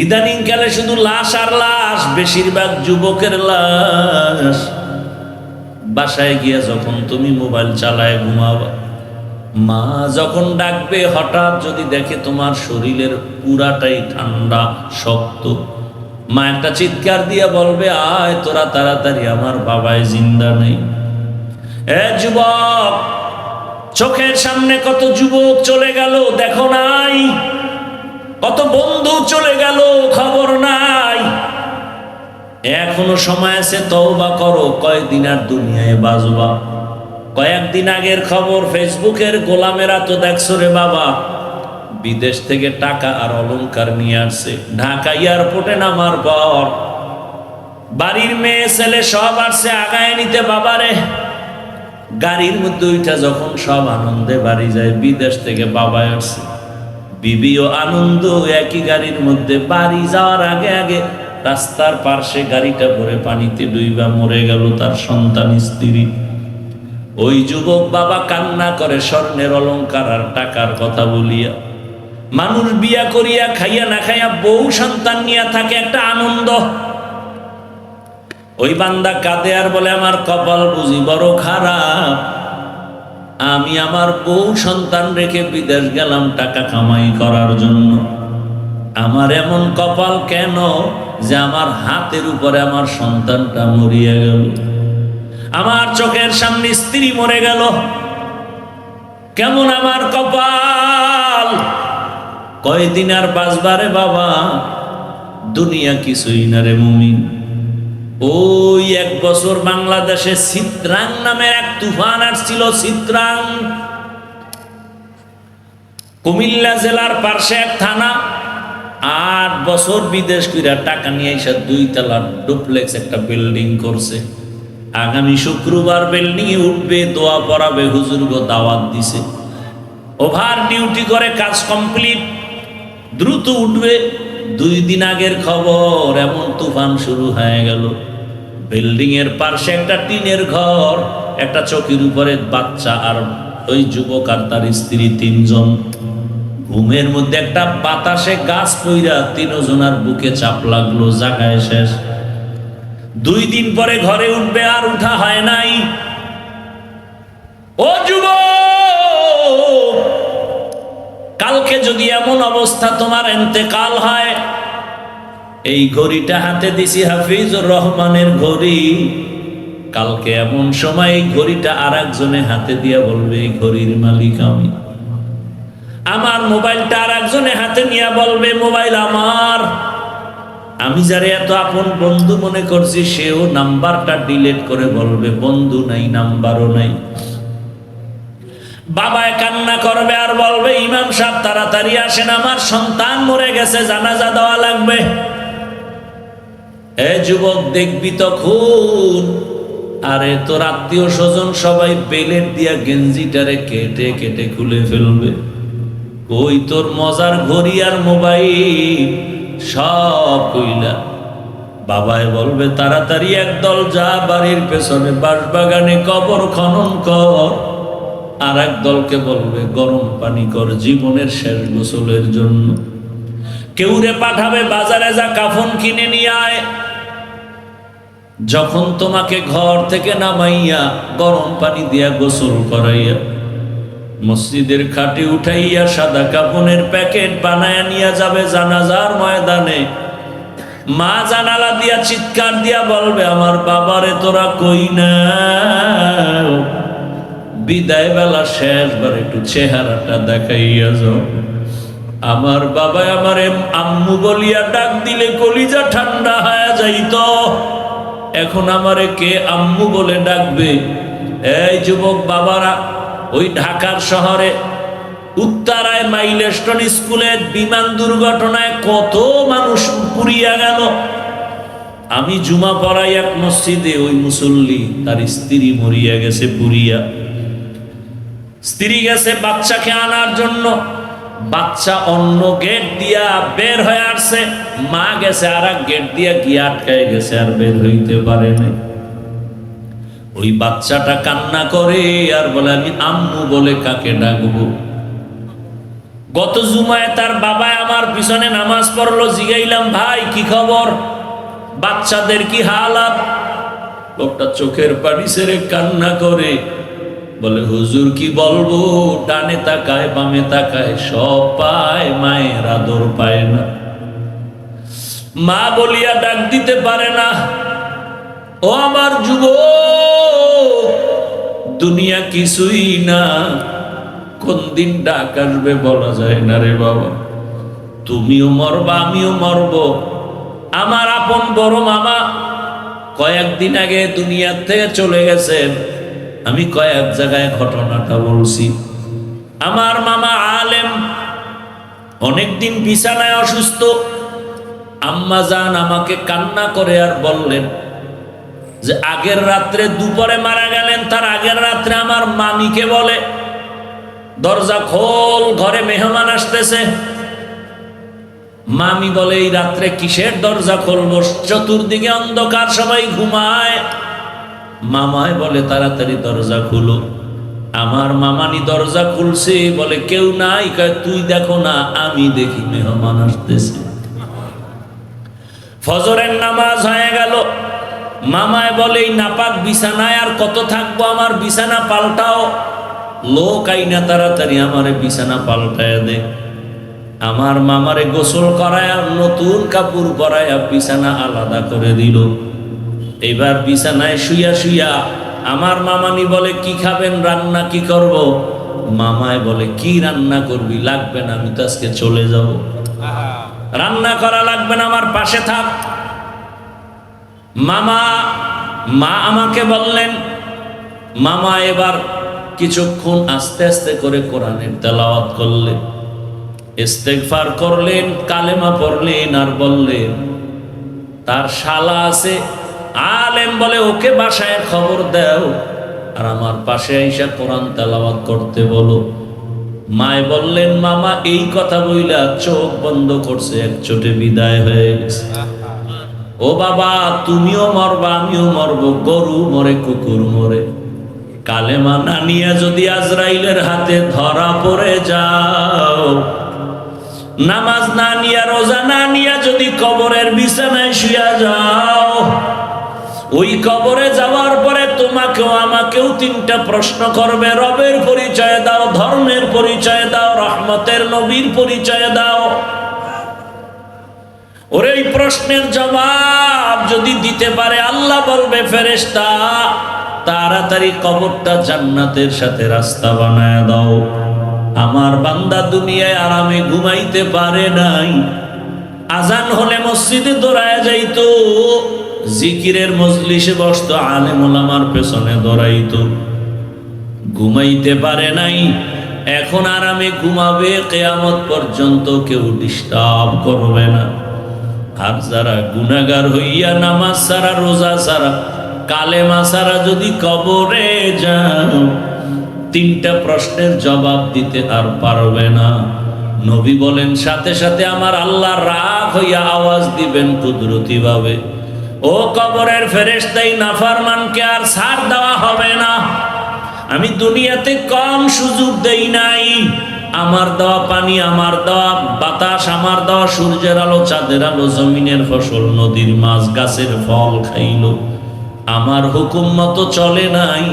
ইদানিং কালে শুধু লাশ আর লাশ, বেশিরভাগ যুবকের লাশ। বাসায় গিয়া যখন তুমি মোবাইল চালায় ঘুমাবা, মা যখন ডাকবে, হঠাৎ যদি দেখে তোমার শরীরের পুরাটাই ঠান্ডা, শক্ত, মা একটা চিৎকার দিয়া বলবে, আয় তোরা তাড়াতাড়ি, আমার বাবায় জিন্দা নেই। এ যুবক, চোখের সামনে কত যুবক চলে গেল, দেখো নাই? কত বন্ধু চলে গেল, খবর নাই। এখনও সময় আছে, তওবা করো। কয়েকদিন আর দুনিয়ায় বাজবা কয়েকদিন আগের খবর, ফেসবুকের গোলামেরা তো দেখছ রে বাবা। বিদেশ থেকে টাকা আর অলংকার নিয়ে আসছে। ঢাকা এয়ারপোর্টে নামার পর বাড়ির মেয়ে, ছেলে সব আসছে, আগায় নিতে বাবারে গাড়ির মধ্যে ওইটা যখন সব আনন্দে বাড়ি যায়, বিদেশ থেকে বাবা আসছে। বিবিও আনন্দ একই গাড়ির মধ্যে বাড়ি যাওয়ার আগে আগে রাস্তার পার্শ্বে গাড়িটা ভরে পানিতে ডুইবা মরে গেল তার সন্তান স্ত্রী। ওই যুবক বাবা কান্না করে স্বর্ণের অলংকার আর টাকার কথা বলিয়া, মানুষ বিয়া করিয়া খাইয়া না খাইয়া বউ সন্তান নিয়ে থাকে একটা আনন্দ। ওই বান্দা কাঁদে আর বলে, আমার কপাল বুঝি বড় খারাপ। আমি আমার বউ সন্তান রেখে বিদেশ গেলাম টাকা কামাই করার জন্য। আমার এমন কপাল কেন যে আমার হাতের উপরে আমার সন্তানটা মরিয়া গেল? আমার চোখের সামনে স্ত্রী মরে গেল। কেমন আমার কপাল? কয়দিন আর বাঁচবারে বাবা? দুনিয়া কিছুই না রে মুমিন। ওই এক বছর বাংলাদেশে চিত্রাং নামের এক তুফান আসছিল, চিত্রাং। কুমিল্লা জেলার পার্শ্বে এক থানা। আট বছর বিদেশ কইরা টাকা নিয়ে এসে দুই তলার ডুপ্লেক্স একটা বিল্ডিং করছে। আগামী শুক্রবার বিল্ডিং এ উঠবে, দোয়া পড়াবে হুজুরগো দাওয়াত দিছে। ওভার ডিউটি করে কাজ কমপ্লিট, দ্রুত উঠবে। দুই দিন আগের খবর, এমন তুফান শুরু হয়ে গেল। বিল্ডিং এর পাশে একটা টিনের ঘর, একটা চকির উপরে বাচ্চা আর ওই যুবক আর তার স্ত্রী তিনজন। ঘুমের মধ্যে একটা বাতাসে গাছ পইরা তিনজনার বুকে চাপ লাগল, জাগায় শেষ। দুই দিন পরে ঘরে উঠবে আর উঠা হয় নাই। ও যুবক, কালকে যদি এমন অবস্থা তোমার এন্তেকাল হয় এই ঘড়িটা হাতে দিছি হাফিজুর রহমানের ঘড়ি। কালকে এমন সময় এই ঘড়িটা আর একজনে হাতে দিয়া বলবে, এই ঘড়ির মালিক আমি। আমার মোবাইলটা আর একজনে হাতে নিয়ে বলবে, মোবাইল আমার। আমি যারে এত আপন বন্ধু মনে করছি, সেও নাম্বারটা ডিলেট করে বলবে, বন্ধু নাই, নাম্বারও নাই। বাবায় কান্না করবে আর বলবে, ইমাম সাহেব, তাড়াতাড়ি আসেন, আমার সন্তান মরে গেছে, জানাজা দেওয়া লাগবে। এ যুবক, দেখবি তখন। আরে তোর আত্মীয় স্বজন সবাই বেলেট দিয়া গেঞ্জিটারে কেটে কেটে খুলে ফেলবে। ওই তোর মজার ঘড়ি আর মোবাইল? সব কইলা। বাবায় বলবে, তাড়াতাড়ি একদল যা বাড়ির পেছনে বাঁশবাগানে কবর খনন কর। আর এক দলকে বলবে, গরম পানি কর জীবনের শেষ গোসলের জন্য। কেউ রে পাঠাবে বাজারে যা কাফন কিনে নিয়ে আয়। যখন তোমাকে ঘর থেকে নামাইয়া গরম পানি দিয়া গোসল করাইয়া মসজিদের খাটে উঠাইয়া সাদা কাপনের প্যাকেট বানায় নিয়ে যাবে জানাজার ময়দানে, মা জানালা দিয়া চিৎকার দিয়া বলবে, আমার বাবারে তোরা কই না? বিদায় বেলা শেষবার একটু চেহারাটা দেখাইয়া যাও। আমার বাবা আমারে আম্মু বলিয়া ডাক দিলে কলিজা ঠান্ডা হয়ে যাইত। এখন আমারে কে আম্মু বলে ডাকবে? এই যুবক বাবারা, ওই ঢাকার শহরে উত্তরায় মাইলেস্টন স্কুলে বিমান দুর্ঘটনায় কত মানুষ পুড়িয়া গেল। আমি জুমা পড়াই এক মসজিদে, ওই মুসল্লি তার স্ত্রী মরিয়া গেছে পুরিয়া স্ত্রী গেছে বাচ্চাকে আনার জন্য। বাচ্চা অন্য গেট দিয়া বের হয়ে আসছে। মা গেছে আর এক গেট দিয়া গিয়ে আটকায় গেছে, আর বের হইতে পারে নাই। ওই বাচ্চাটা কান্না করে আর বলে, আমি আম্মু বলে কাকে ডাকবো? গত জুমায় তার বাবা আমার পিছনে নামাজ পড়ল, জিগাইলাম, ভাই, কি খবর? বাচ্চাদের কি হালাত? লোকটা চোখের পানি সেরে কান্না করে বলে, হুজুর কি বলব? ডানে তাকায়, বামে তাকায়, সব পায়, মায়ের আদর পায় না। মা বলিয়া ডাক দিতে পারে না, ও আমার যুব দুনিয়া কিছুই না, কোন দিন ডাক আসবে বলা যায় না রে বাবা। তুমিও মরবা, আমিও মরব। আমার আপন বড় মামা কয়েকদিন আগে দুনিয়ার থেকে চলে গেছেন। আমি কয়েক জায়গায় ঘটনাটা বলছি। আমার মামা আলেম অনেকদিন বিছানায় অসুস্থ। আম্মা যান আমাকে কান্না করে আর বললেন যে, আগের রাত্রে দুপুরে মারা গেলেন, তার আগের রাত্রে আমার মামিকে বলে। দরজা খোল, ঘরে মেহমান আসতেছে। মামি বলে, এই রাত্রে কিসের দরজা খুলবো? চতুর্দিকে অন্ধকার, সবাই ঘুমায়। মামায় বলে, তাড়াতাড়ি দরজা খুলো। আমার মামানি দরজা খুলছে, বলে, কেউ নাই? তুই দেখো না, আমি দেখি মেহমান আসতেছে। ফজরের নামাজ হয়ে গেল। মামায় বলে, এই নাপাক বিছানায় আর কত থাকব আমার? বিছানা পাল্টাও। লোক আইনা তাড়াতাড়ি আমারে বিছানা পাল্টায় দে। আমার মামারে গোসল করায়, নতুন কাপড় পরায় বিছানা আলাদা করে দিল। এইবার বিছানায় শুইয়া শুইয়া আমার মামানি বলে, কি খাবেন? রান্না কি করব? মামায় বলে, কি রান্না করবি? লাগবে না, আমি তো আজকে চলে যাব। রান্না করা লাগবে না, আমার পাশে থাক। মামা, মা আমাকে বললেন, মামা এবার কিছুক্ষণ আস্তে আস্তে করে কোরআনের তেলাওয়াত করলেন, ইস্তেগফার করলেন, কালেমা পড়লেন আর বললেন, তার শালা আছে আলেম বলে, ওকে বাসায় খবর দাও। আর আমার পাশে আইসা কোরআন তেলাওয়াত করতে বলো। মায় বললেন, মামা, এই কথা বইলা চোখ বন্ধ করছে, এক চোটে বিদায় হয়ে গেছে। ও বাবা, তুমিও মরবা, আমিও মরবো, গরু মরে, কুকুর মরে। কালেমা না নিয়ে যদি আজরাইলের হাতে ধরা পড়ে যাও, নামাজ না নিয়া, রোজা না নিয়া যদি কবরের বিছানায় শুয়া যাও ওই কবরে যাওয়ার পরে তোমাকেও, আমাকেও তিনটা প্রশ্ন করবে। রবের পরিচয় দাও, ধর্মের পরিচয় দাও, রহমতের নবীর পরিচয় দাও। ওর এই প্রশ্নের জবাব যদি দিতে পারে, আল্লাহ বলবে, ফেরেশতা, তাড়াতাড়ি কবরটা জান্নাতের সাথে রাস্তা বানায় দাও। আমার বান্দা দুনিয়ায় আরামে ঘুমাইতে পারে নাই। আজান হলে মসজিদে দৌড়ায় যাইতো। জিকিরের মজলিসে বসত, আলেম ওলামার পেছনে দৌড়াইতো। ঘুমাইতে পারে নাই। এখন আরামে ঘুমাবে, কেয়ামত পর্যন্ত কেউ ডিস্টার্ব করবে না। আর যারা গুনাগার হইয়া নামাজ সারা রোজা সারা কালেমা সারা যদি কবরে যাও, তিনটা প্রশ্নের জবাব দিতে আর পারবে না। নবী বলেন, সাথে সাথে আমার আল্লাহ রাগ হইয়া আওয়াজ দিবেন কুদরতি ভাবে ও কবরের ফেরেশতাই নাফারমানকে আর ছাড় দেওয়া হবে না। আমি দুনিয়াতে কম সুযোগ দেই নাই। আমার দেওয়া পানি, আমার দেওয়া বাতাস, আমার দেওয়া সূর্যের আলো, চাঁদের আলো, জমিনের ফসল, নদীর মাছ, গাছের ফল খাইল। আমার হুকুম মতো চলে নাই।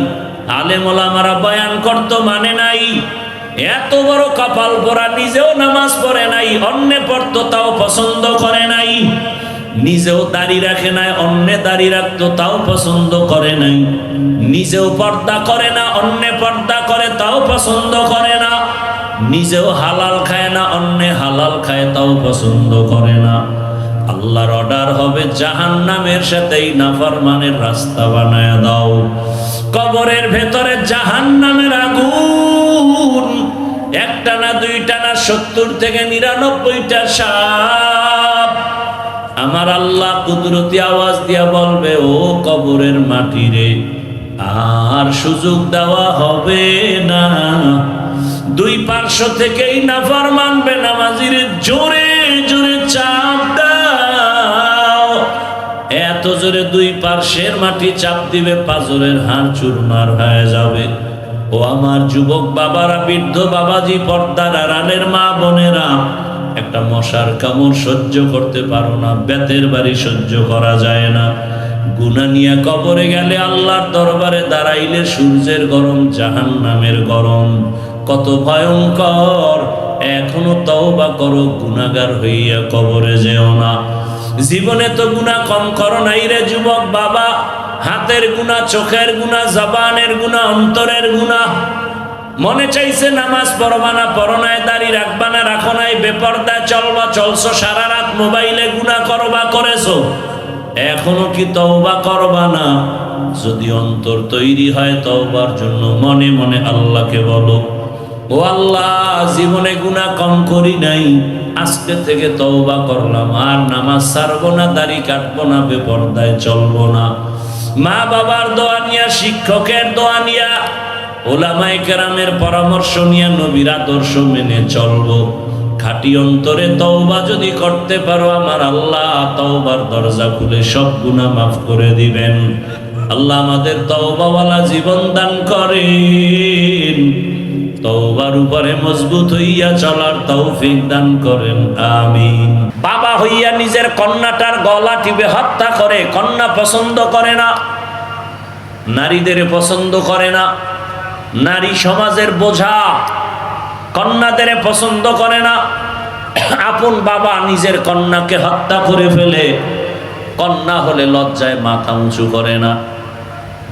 আলেমলামারা বয়ান করতো মানে নাই। এত বড় কপাল পরা নিজেও নামাজ পড়ে নাই, অন্যে পড়তো, তাও পছন্দ করে নাই। নিজেও দাড়ি রাখে নাই, অন্যে দাড়ি রাখতো, তাও পছন্দ করে নাই। নিজেও পর্দা করে না, অন্যে পর্দা করে, তাও পছন্দ করে না। নিজেও হালাল খায় না, অন্যে হালাল খায়, তাও পছন্দ করে না। আল্লাহর অর্ডার হবে জাহান নামের সাথেই নাফরমানের রাস্তা বানায় দাও। কবরের ভেতরে জাহান নামের আগুন, একটা না দুইটা না সত্তর থেকে নিরানব্বইটা সাপ আমার আল্লাহ কুদরতি আওয়াজ দিয়া বলবে, ও কবরের মাটি রে আর সুযোগ দেওয়া হবে না। দুই পার্শ্ব থেকেই নাফার মানবে, নামাজির জোরে জোরে চাপ দাও। এত জোরে দুই পার্শ্বের মাটি চাপ দিবে, পাজরের হাড় চুরমার হয়ে যাবে। ও আমার যুবক বাবারা, বৃদ্ধ বাবাজি, পর্দার রানের মা বোনেরা একটা মশার কামড় সহ্য করতে পারো না, বেতের বাড়ি সহ্য করা যায় না। গুনা নিয়ে কবরে গেলে আল্লাহর দরবারে দাঁড়াইলে সূর্যের গরম জাহান নামের গরম। কত ভয়ঙ্কর! এখনও তওবা করো গুনাগার হইয়া কবরে যেও না। জীবনে তো গুণা কম করো নাই রে যুবক বাবা। হাতের গুণা চোখের গুণা জবানের গুণা অন্তরের গুণা মনে চাইছে নামাজ পড়বা না পড়নায় দাড়ি রাখবা না, রাখো নাই বেপরদায় চলবা, চলছো, সারা রাত মোবাইলে গুণা করবা করেছ। এখনও কি তওবা করবা না? যদি অন্তর তৈরি হয় তওবার জন্য মনে মনে আল্লাহকে বলো। ও আল্লাহ, জীবনে গুণা কম করি নাই, আজকে থেকে তওবা করলাম, আর নামাজ ছাড়বো না, দাড়ি কাটবো না, বেপরদায় চলবো না। মা বাবার দোয়া নিয়া, শিক্ষকের দোয়া নিয়া ওলামাই কেরামের পরামর্শ নিয়ে নবীর আদর্শ মেনে চলবো। খাটি অন্তরে তওবা যদি করতে পারো, আমার আল্লাহ তওবার দরজা খুলে সব গুনাহ মাফ করে দিবেন। আল্লাহ আমাদের তওবাওয়ালা জীবন দান করেন। তওবার উপরে মজবুত হইয়া চলার তৌফিক দান করেন, আমিন। বাবা হইয়া নিজের কন্যাটার গলা টিপে হত্যা করে, কন্যা পছন্দ করে না, নারীদের পছন্দ করে না। নারী সমাজের বোঝা। কন্যাদের পছন্দ করে না। আপন বাবা নিজের কন্যাকে হত্যা করে ফেলে। কন্যা হলে লজ্জায় মাথা উঁচু করে না।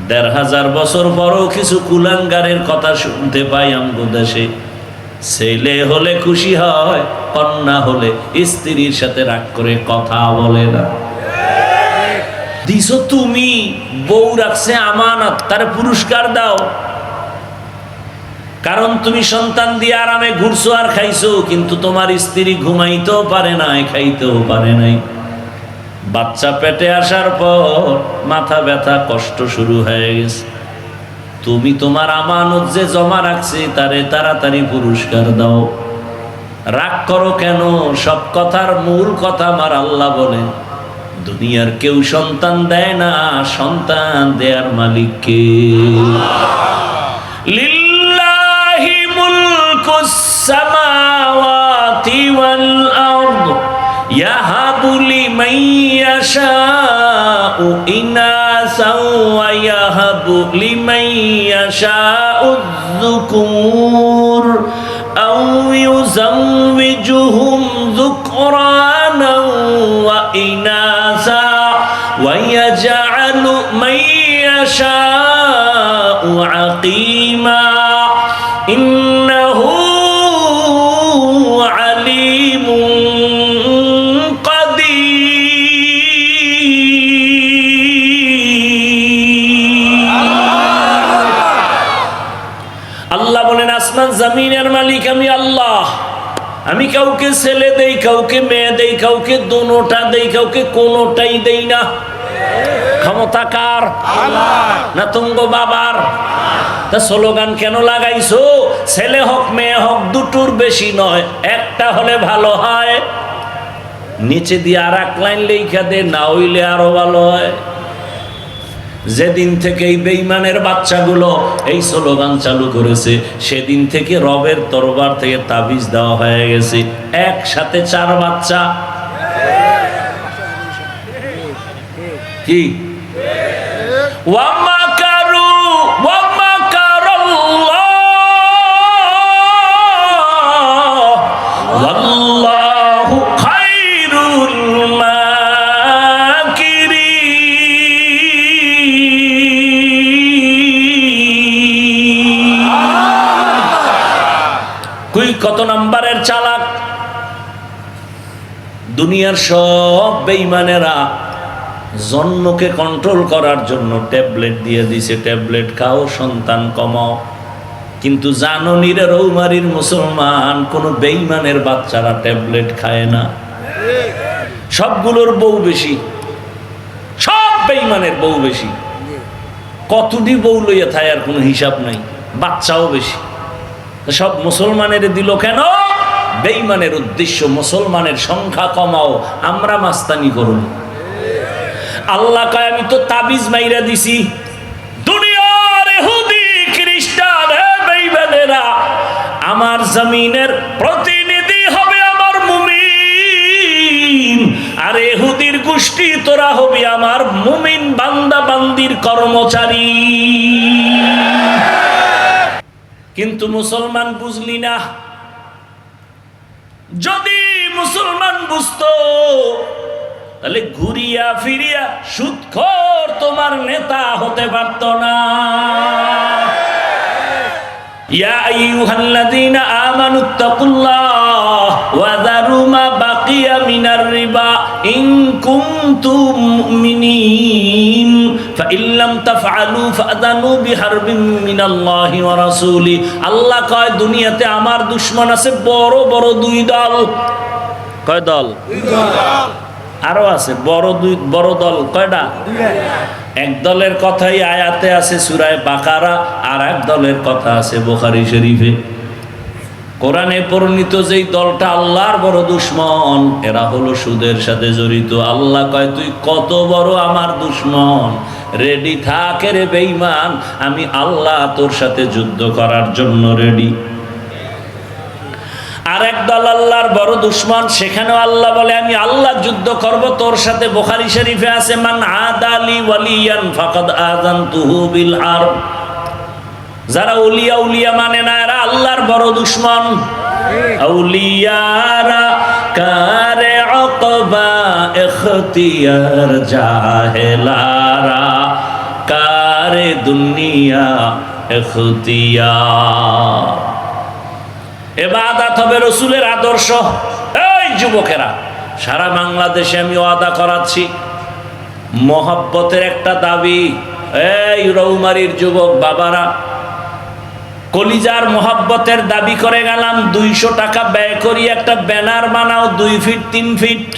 দেড় হাজার বছর পরও কিছু কুলাঙ্গারের কথা শুনতে পাই আমগো দেশে। ছেলে হলে খুশি হয়, কন্যা হলে স্ত্রীর সাথে রাগ করে কথা বলে না। দিছো তুমি, বউ রাখছে আমানত, তার পুরস্কার দাও। কারণ তুমি সন্তান দিয়ে আরামে ঘুরছো আর খাইছো, কিন্তু তোমার স্ত্রী ঘুমাইতেও পারে নাই, খাইতেও পারে নাই। বাচ্চা পেটে আসার পর মাথা ব্যথা, কষ্ট শুরু হয়ে গেছে। তুমি তোমার আমানত যে জমা রাখছি, তারে তাড়াতাড়ি পুরস্কার দাও। রাগ করো কেন? সব কথার মূল কথা আমার আল্লাহ বলে দুনিয়ার কেউ সন্তান দেয় না, সন্তান দেয়ার মালিককে। والأرض يهب لمن يشاء إناثا ويهب لمن يشاء الذكور أو يزوجهم ذكرانا وإناثا কাউকে ছেলে দেই, কাউকে মেয়ে দেই, কাউকে দোনোটা দেই, কাউকে কোনোটাই দেই না। বাবার? তা কেন ছেলে হোক, মেয়ে হোক, দুটোর বেশি নয়, একটা হলে ভালো হয়। নিচে দিয়ে আর এক লাইন লেখা দে, না হইলে আরও ভালো হয়। যেদিন থেকে এই বেইমানের বাচ্চাগুলো এই স্লোগান চালু করেছে, সেদিন থেকে রবের তরবার থেকে তাবিজ দেওয়া হয়ে গেছে। একসাথে চার বাচ্চা। কি? ওয়ামাকারু ওয়ামাকারাল্লাহ ওয়াল্লাহু। কত নাম্বারের চালাক? দুনিয়ার সব বেইমানেরা জন্মকে কন্ট্রোল করার জন্য ট্যাবলেট দিয়ে দিছে, ট্যাবলেট খাও, সন্তান কমাও। কিন্তু জাননীর রৌমারির মুসলমান, কোনো বেইমানের বাচ্চারা ট্যাবলেট খায় না। সবগুলোর বউ বেশি, সব বেইমানের বউ বেশি। কতটি বউ লইয়া থায় আর কোনো হিসাব নাই, বাচ্চাও বেশি। সব মুসলমানের দিল কেন? বেইমানের উদ্দেশ্য, মুসলমানের সংখ্যা কমাও, আমরা মাস্তানি করুন। আল্লাহ কয়, আমি তো তাবিজ মাইরা দিছি। খ্রিস্টান আমার জমিনের প্রতিনিধি হবে আমার মুমিন। আর এহুদির গোষ্ঠী, তোরা হবি আমার মুমিন বান্দা বান্দির কর্মচারী। কিন্তু মুসলমান বুঝলি না? যদি মুসলমান বুঝত, তাহলে ঘুরিয়া ফিরিয়া সুৎখর তোমার নেতা হতে পারত না। ইয়া আইয়ুহাল্লাযীনা আমানুত্তাকুল্লাহ ওয়া যারু وذروا ما بقي من الربا إن كنتم مؤمنين فإن لم تفعلوا فأذنوا بحرب من الله ورسوله আল্লাহ কয় দুনিয়াতে আমার দুশ্মন আছে বড় বড় দুই দল কয় দল আরো আছে বড় দুই বড় দল কয়টা এক দলের কথাই আয়াতে আছে সুরায় বাকারা আর এক দলের কথা আছে বোখারি শরীফে কোরআনে পরিণত যেই দলটা আল্লাহর বড় দুশ্মন, এরা হলো সুদের সাথে জড়িত। আল্লাহ কয়, তুই কত বড় আমার দুশ্মন? রেডি থাকে রে বেইমান আমি আল্লাহ তোর সাথে যুদ্ধ করার জন্য রেডি আর এক দল আল্লাহর বড় দুশ্মন, সেখানেও আল্লাহ বলে, আমি আল্লাহ যুদ্ধ করব, তোর সাথে বোখারি শরীফে আছে, মান আদালি ওয়ালিয়ান ফাকাদ আযানতুহু বিল হারব যারা উলিয়া উলিয়া মানে না, এরা আল্লাহর বড় দুশ্মন। রসুলের আদর্শ। এই যুবকেরা, সারা বাংলাদেশে আমি ওয়াদা করাচ্ছি, মহব্বতের একটা দাবি, এই রৌমারির যুবক বাবারা কলিজার মোহাব্বতের দাবি করে গেলাম, দুইশো টাকা ব্যয় করি, একটা ব্যানার বানাও, দুই ফিট, তিন ফিট।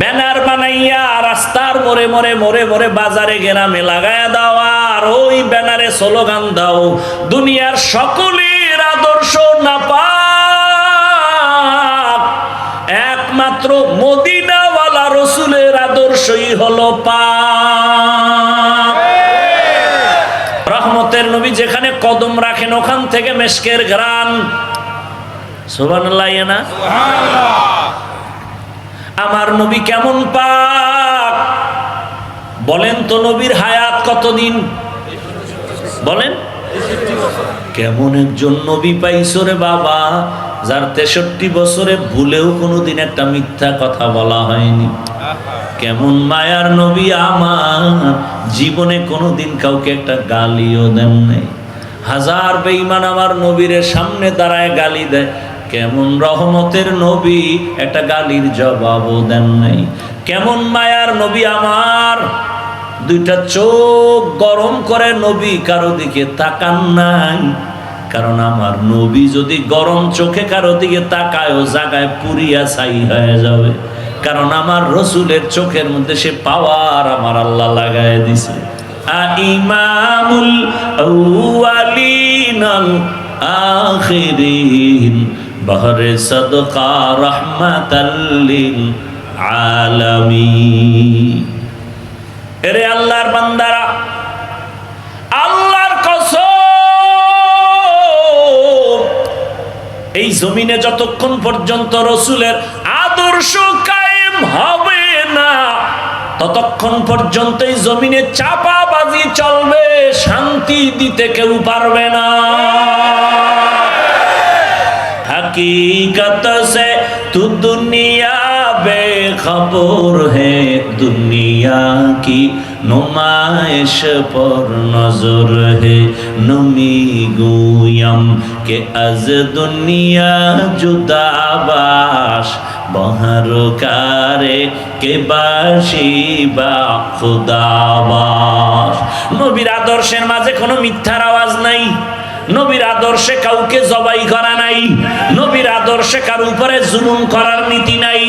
ব্যানার বানাইয়া রাস্তার মোড়ে মোড়ে মোড়ে মোড়ে বাজারে গ্রামে লাগায়া দাও, আর ওই ব্যানারে স্লোগান দাও, দুনিয়ার সকলের আদর্শ না পাক একমাত্র মদিনাওয়ালা রসুলের আদর্শই হলো পাক। রহমতের নবী যেখানে কদম রাখেন ওখান থেকে মেশকের ঘ্রাণ। সোবান না? আমার নবী কেমন পাক? বলেন তো নবীর হায়াত কতদিন? বলেন। কেমন একজন নবী পাইছো রে বাবা? যার তেষট্টি বছরে ভুলেও কোনোদিন একটা মিথ্যা কথা বলা হয়নি। কেমন মায়ার নবী আমার, জীবনে কোনোদিন কাউকে একটা গালিও দেন নাই। হাজার বেঈমান আমার নবীরের সামনে দাঁড়ায় গালি দেয়। কেমন রহমতের নবী একটা গালির জবাবও দেন নাই। কেমন মায়ার নবী আমার, দুইটা চোখ গরম করে নবী কারও দিকে তাকান নাই। কারণ আমার নবী যদি গরম চোখে কারও দিকে তাকায় ও জায়গায় পুরিয়া ছাই হয়ে যাবে। কারণ আমার রসুলের চোখের মধ্যে সে পাওয়ার আমার আল্লাহ লাগায় দিছে। ইমামুল এরে আল্লাহর বান্দারা এই জমিনে যতক্ষণ পর্যন্ত রসুলের আদর্শ কায়েম হবে না, ততক্ষণ পর্যন্ত এই জমিনে চাপাবাজি চলবে, শান্তি দিতে কেউ পারবে না। হকিকত সে তু দুনিয়া बेखबर है दुनिया की नुमाइश पर नजर है नमी गुयम के अज दुनिया जुदाबाश বহরকারে কে বাসি বা খুদাবাস নবীর আদর্শের মাঝে কোনো মিথ্যার আওয়াজ নাই নবীর আদর্শে কাউকে জবাই করা নাই। নবীর আদর্শে কার উপরে জুলুম করার নীতি নাই।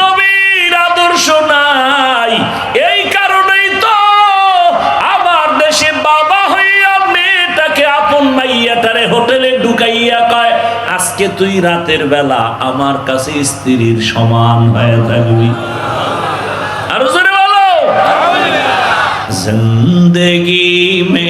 নবীর আদর্শ নাই। এই কারণেই তো আমার দেশে বাবা হইয়া মেয়েটাকে আপন মাইয়াটারে হোটেলে ঢুকাইয়া কয়, আজকে তুই রাতের বেলা আমার কাছে স্ত্রীর সমান হয়ে থাকবি। আর জোরে বলো। জিন্দগি মে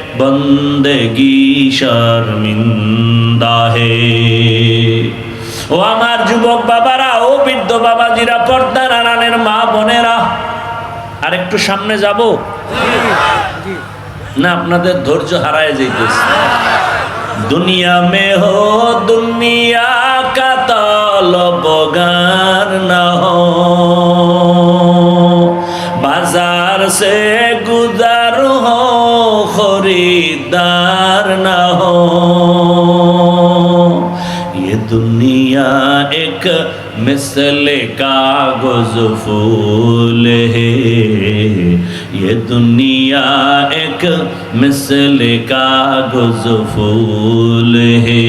বন্দেগি শর্মিন্দা হে ও আমার যুবক বাবারা, ও বৃদ্ধ বাবাজিরা, পর্দার আড়ালের মা বোনেরা আর একটু সামনে যাব? না, আপনাদের ধৈর্য হারায় যাইতেছে। দুনিয়া মে হো দুনিয়া কা তলব গান না হো বাজার সে खरीदार न हो। ये दुनिया एक मिसल कागज़ फूल है। ये दुनिया एक मिसल कागज़ फूल है।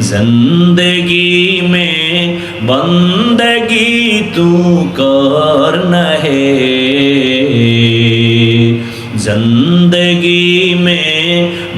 ज़िंदगी में बंदगी तू करना है। ज़िंदगी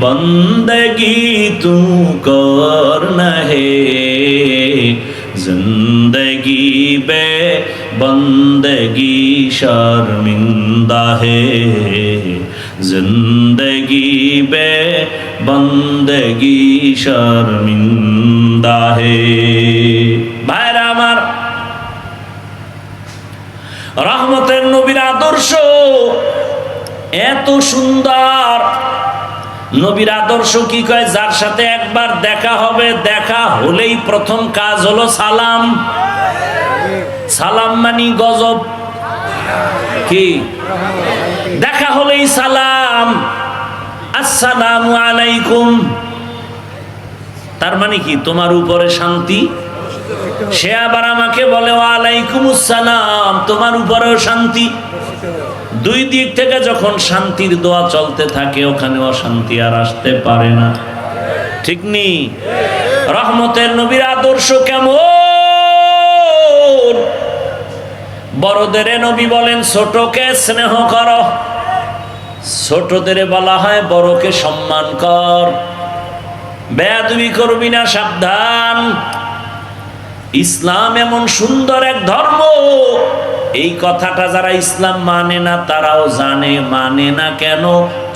بندگی تو کرن ہے زندگی بے بندگی شرمندہ ہے زندگی بے بندگی شرمندہ ہے ভাইরা আমার রহমতের নবীর আদর্শ এত সুন্দর নবীর আদর্শ কি কয়? যার সাথে একবার দেখা হবে, দেখা হলেই প্রথম কাজ হলো সালাম। সালাম মানি গজব। কি? দেখা হলেই সালাম। আসসালামু আলাইকুম। তার মানে কি? তোমার উপরে শান্তি? সে আবার আমাকে বলে ওয়ালাইকুম আসসালাম তোমার উপরেও শান্তি। দুই দিক থেকে যখন শান্তির দোয়া চলতে থাকে, ওখানে অশান্তি আর আসতে পারে না। ঠিক নি? রহমতের নবীর আদর্শ কেমন? বড়দের নবী বলেন, ছোটকে স্নেহ কর। ছোটদের বলা হয়, বড়কে সম্মান কর। বেয়াদবি করবি না, সাবধান। ইসলাম এমন সুন্দর এক ধর্ম এই কথাটা যারা ইসলাম মানে না, তারাও জানে মানে না কেন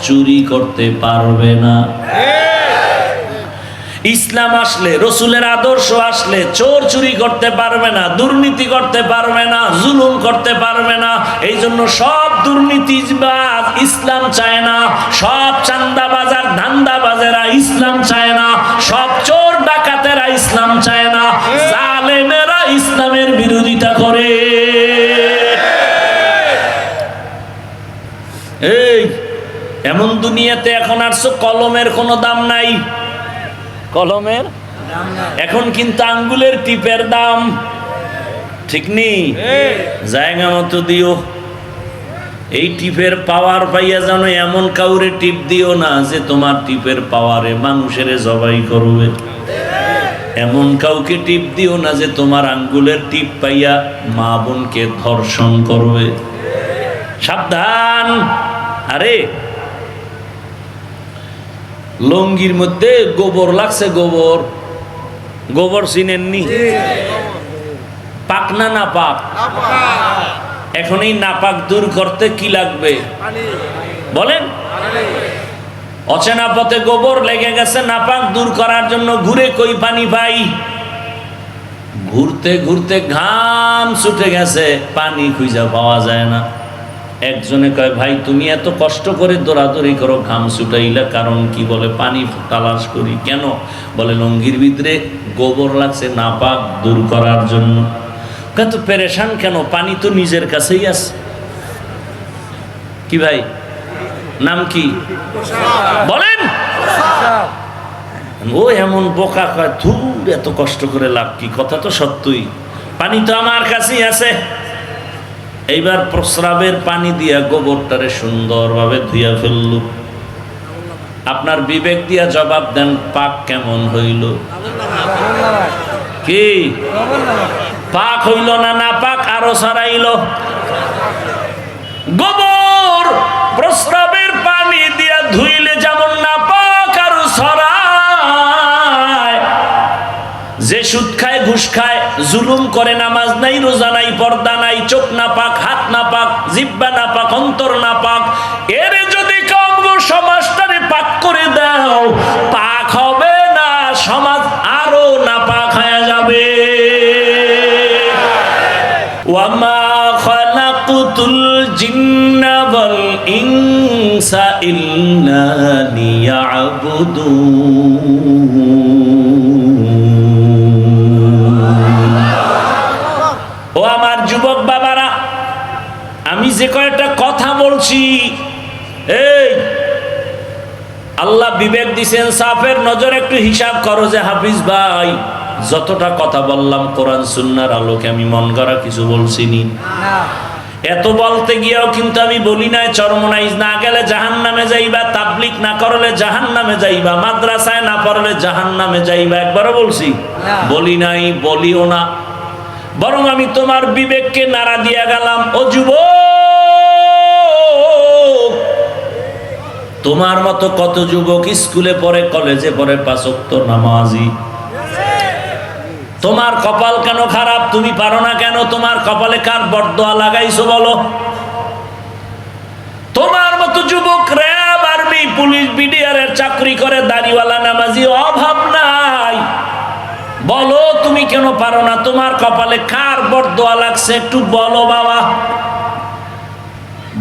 চুরি করতে পারবে না। ইসলাম আসলে, রসুলের আদর্শ আসলে, চোর চুরি করতে পারবে না, দুর্নীতি করতে পারবে না, জুলুম করতে পারবে না, এই জন্য সব দুর্নীতিবাজ ইসলাম চায় না, সব চান্দাবাজার ধান্দাবাজেরা ইসলাম চায় না, সব চোর ডাকাতেরা ইসলাম চায় না, জালেমেরা ইসলামের বিরোধিতা করে এই এমন দুনিয়াতে এখন আসছো কলমের কোনো দাম নাই। কলমের? এখন কিন্তু আঙ্গুলের টিপের দাম। ঠিক নেই জায়গা মতো দিও। এই টিপের পাওয়ার পাইয়া যেন এমন কাউরে টিপ দিও না যে তোমার টিপের পাওয়ারে মানুষের জবাই করবে। এমন কাউকে টিপ দিও না যে তোমার আঙ্গুলের টিপ পাইয়া মা বোনকে ধর্ষণ করবে। সাবধান। আরে লঙ্গির মধ্যে গোবর লাগছে গোবর। গোবর চিনেননি? পাক না না পাক এখন এই নাপাক দূর করতে কি লাগবে? বলেন। অচেনা পথে গোবর লেগে গেছে নাপাক দূর করার জন্য ঘুরে কই পানি পাই? ঘুরতে ঘুরতে ঘাম ছুটে গেছে পানি খুঁজে পাওয়া যায় না। একজনে কয়, ভাই, তুমি এত কষ্ট করে দৌড়াদৌড়ি করো, ঘাম ছুটাইলা কারণ কি? বলে, পানি তালাশ করি। কেন? বলে, লঙ্গির ভিতরে গোবর লাগছে নাপাক দূর করার জন্য। কত পেরেশান কেন? পানি তো নিজের কাছেই আছে। কি ভাই? নাম কি? বলেন। ও এমন বোকা কয়, ধুর, এত কষ্ট করে লাভ কি? কথা তো সত্যই। পানি তো আমার কাছেই আছে। এইবার প্রস্রাবের পানি দিয়া গোবরটারে সুন্দরভাবে ধুইয়া ফেললু। আপনার বিবেক দিয়া জবাব দেন, পাক কেমন হইল? কি? পাক হইল না না পাক, আরও সারাইল গোবর প্রস্রাবের পানি দিয়া ধুইলে যেমন না পাক, আরও সরায় যে সুদ খায়, ঘুষ খায় জুলুম করে নামাজ নাই, রোজা নাই, পর্দা নাই, চোখ না পাক হাত না পাক জিব্বা না পাক অন্তর না পাক এর যদি কাম্য সমাজটারে পাক করে দাও, পাক হবে না, সমাজ আরও না পাক হয়ে যাবে। ওয়ামা খালাকুতুল জিন্না ওয়াল ইল্লা লিয়াবুদুন। যে কয়েকটা কথা বলছি এই আল্লাহ বিবেক দিছেন সাফের নজর একটু হিসাব করো যে হাফিজ ভাই যতটা কথা বললাম কোরআন সুন্নার আলোকে আমি মন করা কিছু বলছি নি। এত বলতে গিয়েও কিন্তু আমি বলি নাই চরমনাইজ না গেলে জাহান নামে যাইবা তাবলিক না করলে জাহান নামে যাইবা মাদ্রাসায় না পড়লে জাহান নামে যাইবা একবারও বলছি। বলি নাই বলিও না। বরং আমি তোমার বিবেককে নাড়া দিয়া গেলাম। ও যুব তোমার মতো কত যুবক স্কুলে পড়ে, কলেজে পড়ে, পাঁচক্ত নামাজি। তোমার কপাল কেন খারাপ? তুমি পারো না কেন? তোমার কপালে কার বরদোয়া লাগাইছো বলো? তোমার মতো যুবক র্যাব আর্মি, পুলিশ, বিডিআরের চাকরি করে, দাড়িওয়ালা নামাজি, অভাব নাই। বলো, তুমি কেন পারো না? তোমার কপালে কার বরদোয়া লাগছে? একটু বলো বাবা।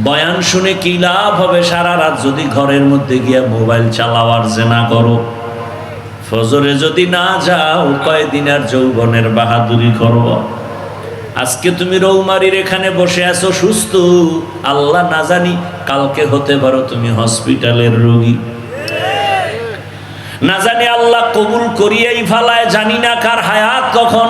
বয়ান শুনে কি লাভ হবে? সারা রাত যদি ঘরের মধ্যে গিয়ে মোবাইল চালাওয়ার জেনা করো। ফজরে যদি না যাও, কয়দিন আর যৌবনের বাহাদুরি করো। আজকে তুমি রৌমারির এখানে বসে আছো, সুস্থ। আল্লাহ না জানি, কালকে হতে পারো তুমি হসপিটালের রোগী। না জানি আল্লাহ কবুল করিয়েই ফালায় জানি না কার হায়াত কখন।